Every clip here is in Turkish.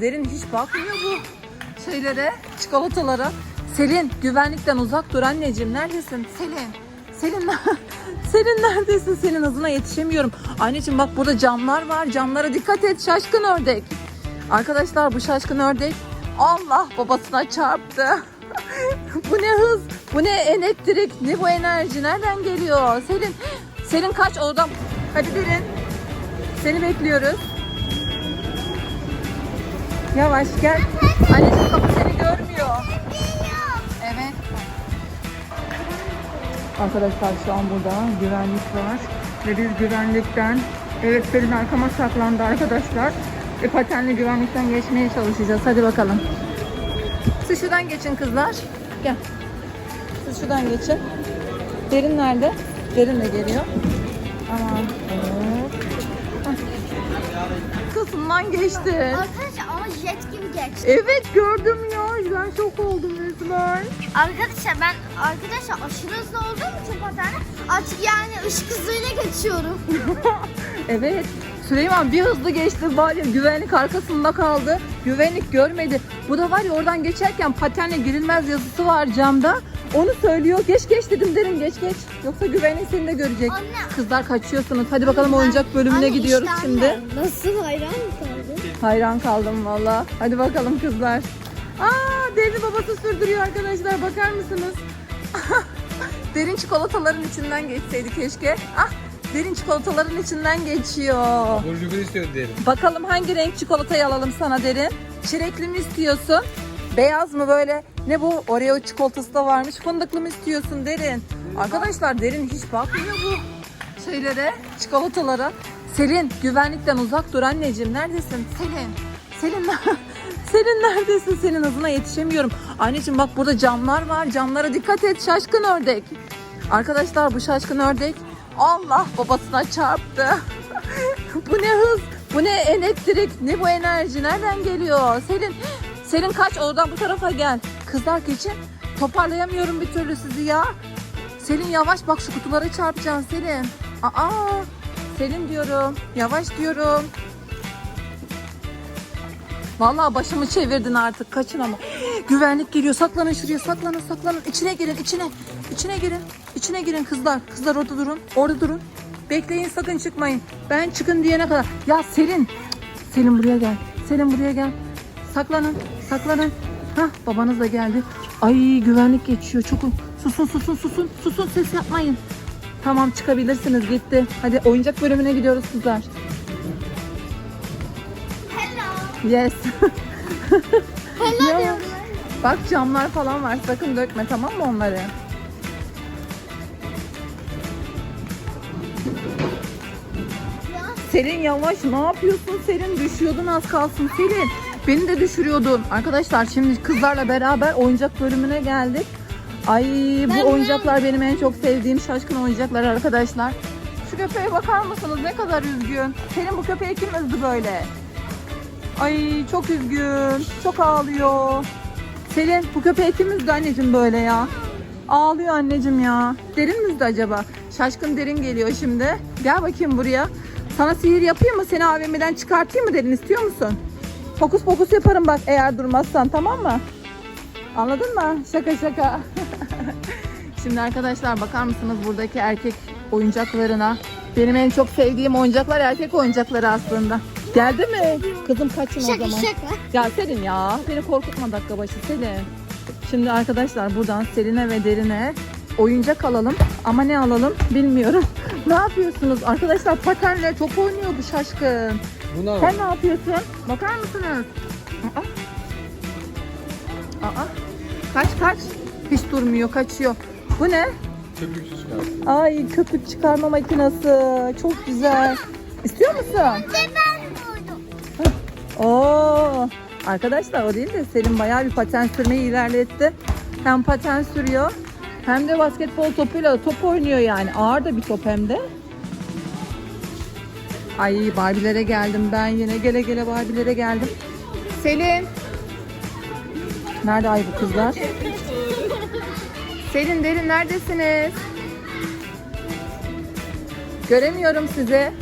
Derin hiç bakmıyor bu şeylere, çikolatalara. Selin güvenlikten uzak dur anneciğim. Neredesin? Selin. Selin, Selin neredesin? Senin hızına yetişemiyorum. Anneciğim bak burada camlar var. Camlara dikkat et. Şaşkın ördek. Arkadaşlar bu şaşkın ördek Allah babasına çarptı. bu ne hız? Bu ne elektrik? Ne bu enerji? Nereden geliyor? Selin, Selin kaç oradan. Hadi derin. Seni bekliyoruz. Yavaş gel. Anneciğim kapı seni görmüyor. Evet. Arkadaşlar şu an burada güvenlik var. Ve biz güvenlikten, evet Selin arkama saklandı arkadaşlar. E, patenli güvenlikten geçmeye çalışacağız. Hadi bakalım. Siz şuradan geçin kızlar. Gel. Siz şuradan geçin. Derin nerede? Derin de geliyor. Aman. hop. Hah. Kızından geçti. Arkadaşlar ama jet gibi geçti. Evet gördüm ya. Ben şok oldum resmen. Arkadaşlar ben arkadaşlar aşırı hızlı olduğum için paterne artık yani ışık hızıyla geçiyorum. Evet. Süleyman bir hızlı geçti var ya güvenlik arkasında kaldı. Güvenlik görmedi. Bu da var ya oradan geçerken patenle girilmez yazısı var camda. Onu söylüyor. Geç geç dedim derin geç geç. Yoksa güvenlik seni de görecek. Anne. Kızlar kaçıyorsunuz. Hadi bakalım oyuncak bölümüne Anne, gidiyoruz işte şimdi. anne, Nasıl hayran mı kaldın? Hayran kaldım valla. Hadi bakalım kızlar. Aa Derin babası sürdürüyor arkadaşlar. Bakar mısınız? Derin çikolataların içinden geçseydi keşke. Ah Derin çikolataların içinden geçiyor. Burcu istiyor derim. Bakalım hangi renk çikolatayı alalım sana Derin? Çilekli mi istiyorsun? Beyaz mı böyle? Ne bu? Oreo çikolatası da varmış. Fındıklı mı istiyorsun Derin? Arkadaşlar Derin hiç bakmıyor bu şeylere, çikolatalara. Selin güvenlikten uzak dur anneciğim. Neredesin? Selin. Selin Selin neredesin? Senin hızına yetişemiyorum. Anneciğim bak burada camlar var. Camlara dikkat et. Şaşkın ördek. Arkadaşlar bu şaşkın ördek Allah babasına çarptı. bu ne hız? Bu ne elektrik? Ne bu enerji? Nereden geliyor? Selin, Selin kaç oradan bu tarafa gel. Kızlar geçin. Toparlayamıyorum bir türlü sizi ya. Selin yavaş bak şu kutulara çarpacaksın Selin. Aa, Selin diyorum. Yavaş diyorum. Vallahi başımı çevirdin artık. Kaçın ama. Güvenlik geliyor. Saklanın şuraya. Saklanın, saklanın. İçine girin, içine. İçine girin. İçine girin kızlar. Kızlar orada durun. Orada durun. Bekleyin sakın çıkmayın. Ben çıkın diyene kadar. Ya Selin. Selin buraya gel. Selin buraya gel. Saklanın. Saklanın. Hah babanız da geldi. Ay güvenlik geçiyor. Çok susun susun susun. Susun ses yapmayın. Tamam çıkabilirsiniz gitti. Hadi oyuncak bölümüne gidiyoruz kızlar. Hello. Yes. Hello Ya. diyorum. Bak camlar falan var. Sakın dökme tamam mı onları? Ya. Selin yavaş ne yapıyorsun Selin? Düşüyordun az kalsın Selin. Beni de düşürüyordun. Arkadaşlar şimdi kızlarla beraber oyuncak bölümüne geldik. Ay bu oyuncaklar benim en çok sevdiğim şaşkın oyuncaklar arkadaşlar. Şu köpeğe bakar mısınız? Ne kadar üzgün. Selin bu köpeği kim üzdü böyle? Ay çok üzgün. Çok ağlıyor. Selin bu köpeği kim üzdü anneciğim böyle ya? Ağlıyor anneciğim ya. Derin mi üzdü acaba? Şaşkın derin geliyor şimdi. Gel bakayım buraya. Sana sihir yapayım mı? Seni AVM'den çıkartayım mı derin istiyor musun? Fokus fokus yaparım bak eğer durmazsan tamam mı? Anladın mı? Şaka şaka. Şimdi arkadaşlar bakar mısınız buradaki erkek oyuncaklarına? Benim en çok sevdiğim oyuncaklar erkek oyuncakları aslında. Geldi mi? Kızım kaçın o Şaka zaman. şaka. Ya Selin ya beni korkutma dakika başı Selin. Şimdi arkadaşlar buradan Selin'e ve Derin'e oyuncak alalım ama ne alalım bilmiyorum. ne yapıyorsunuz? Arkadaşlar patenle top oynuyor bu şaşkın. Buna Sen ne yapıyorsun? Bakar mısınız? Aa. Aa. Kaç kaç. Hiç durmuyor kaçıyor. Bu ne? köpük çıkar. Ay köpük çıkarma makinesi. Çok güzel. İstiyor musun? Ben buldum. Oo. Arkadaşlar o değil de Selim bayağı bir paten sürmeyi ilerletti. Hem paten sürüyor hem de basketbol topuyla top oynuyor yani. Ağır da bir top hem de. Ay Barbie'lere geldim ben yine gele gele Barbie'lere geldim. Selin. Nerede ay bu kızlar? Selin derin neredesiniz? Göremiyorum sizi.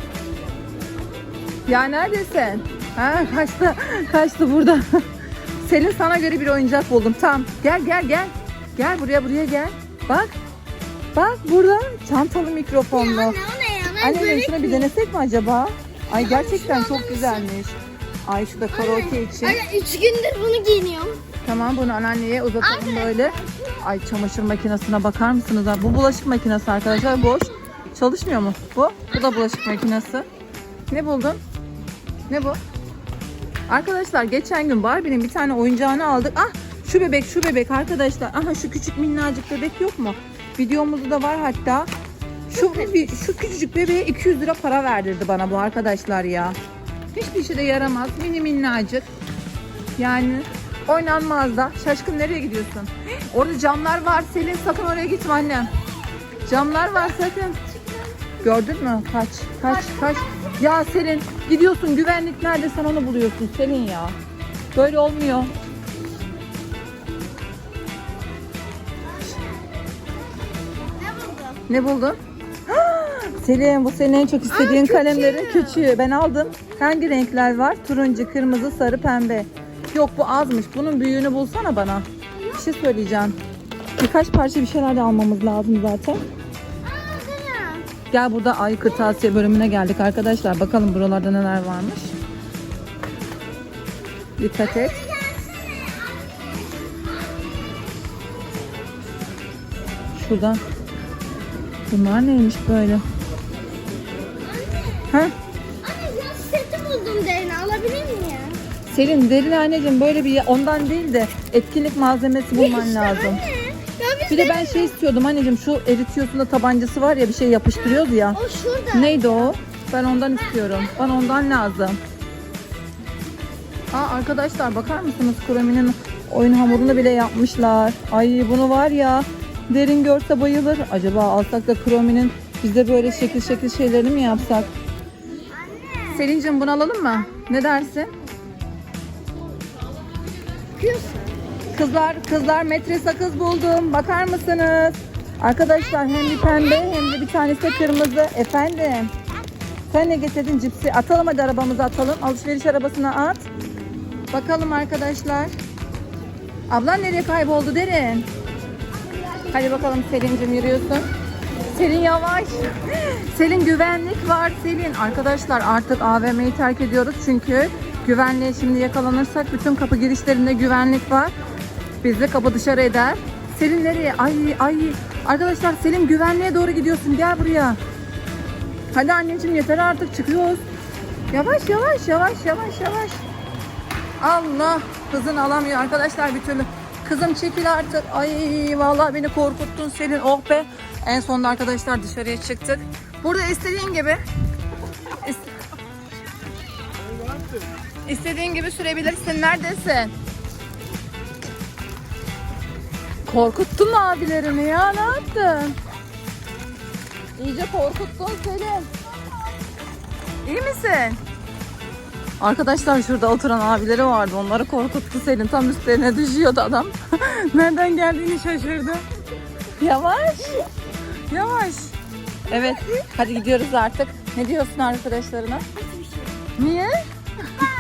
Ya neredesin? Ha kaçtı. Kaçtı burada. Selin sana göre bir oyuncak buldum. Tamam. Gel gel gel. Gel buraya buraya gel. Bak. Bak burada çantalı mikrofonlu. Ya? Anneciğim şuna bir denesek mi acaba? Ay gerçekten şunu çok güzelmiş. Ay şu da karaoke için. Anne üç gündür bunu giyiniyorum. Tamam bunu anneanneye uzatalım böyle. Ay çamaşır makinesine bakar mısınız? Bu bulaşık makinesi arkadaşlar boş. Çalışmıyor mu bu? Bu da bulaşık makinesi. Ne buldun? Ne bu? Arkadaşlar geçen gün Barbie'nin bir tane oyuncağını aldık. Ah şu bebek şu bebek arkadaşlar. Aha şu küçük minnacık bebek yok mu? Videomuzda da var hatta. Şu, şu küçücük bebeğe 200 lira para verdirdi bana bu arkadaşlar ya. Hiçbir işe de yaramaz. Mini minnacık. Yani oynanmaz da. Şaşkın nereye gidiyorsun? Orada camlar var Selin sakın oraya gitme annem. Camlar var sakın. Gördün mü? Kaç, kaç, kaç. Ya Selin gidiyorsun güvenlik nerede sen onu buluyorsun Selin ya. Böyle olmuyor. Ne buldun? Ne buldun? Selin bu senin en çok istediğin Aa, küçüğü. kalemlerin küçüğü. Ben aldım. Hangi renkler var? Turuncu, kırmızı, sarı, pembe. Yok bu azmış. Bunun büyüğünü bulsana bana. Bir şey söyleyeceğim. Birkaç parça bir şeyler de almamız lazım zaten. Gel burada ay kırtasiye bölümüne geldik arkadaşlar. Bakalım buralarda neler varmış. Dikkat et. Şuradan. Bunlar neymiş böyle? Ha? Anne yaz seti buldum Deren. Alabilir miyim? Selin derin anneciğim böyle bir ondan değil de etkinlik malzemesi bulman İşte lazım. Anne. Bir de ben şey istiyordum anneciğim şu eritiyorsun da tabancası var ya bir şey yapıştırıyoruz ya. O şurada. Neydi o? Ben ondan istiyorum. Bana ondan lazım. Aa arkadaşlar bakar mısınız? Kurami'nin oyun hamurunu bile yapmışlar. Ay bunu var ya derin görse bayılır. Acaba alsak da Kurami'nin bize böyle şekil şekil şeylerini mi yapsak? Selin'cim bunu alalım mı? Ne dersin? Küs. Kızlar, kızlar metre sakız buldum. Bakar mısınız? Arkadaşlar hem bir pembe hem de bir tanesi de kırmızı. Efendim. Sen ne getirdin cipsi? Atalım hadi arabamıza atalım. Alışveriş arabasına at. Bakalım arkadaşlar. Ablan nereye kayboldu derin? Hadi bakalım Selin'cim yürüyorsun. Selin yavaş. Selin güvenlik var Selin. Arkadaşlar artık AVM'yi terk ediyoruz çünkü güvenliğe şimdi yakalanırsak bütün kapı girişlerinde güvenlik var. Bizi kapı dışarı eder. Selin nereye? Ay ay. Arkadaşlar Selin güvenliğe doğru gidiyorsun. Gel buraya. Hadi anneciğim yeter artık çıkıyoruz. Yavaş yavaş yavaş yavaş yavaş. Allah kızın alamıyor arkadaşlar bir türlü. Kızım çekil artık. Ay vallahi beni korkuttun Selin. Oh be. En sonunda arkadaşlar dışarıya çıktık. Burada istediğin gibi ist- istediğin gibi sürebilirsin. Neredesin? Korkuttun mu abilerimi ya? Ne yaptın? İyice korkuttun Selin. İyi misin? Arkadaşlar şurada oturan abileri vardı. Onları korkuttu Selin. Tam üstlerine düşüyordu adam. Nereden geldiğini şaşırdı. Yavaş. Yavaş. Evet. Hadi gidiyoruz artık. Ne diyorsun arkadaşlarına? Niye?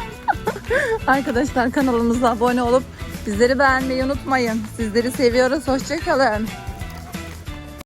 Arkadaşlar kanalımıza abone olup bizleri beğenmeyi unutmayın. Sizleri seviyoruz. Hoşçakalın.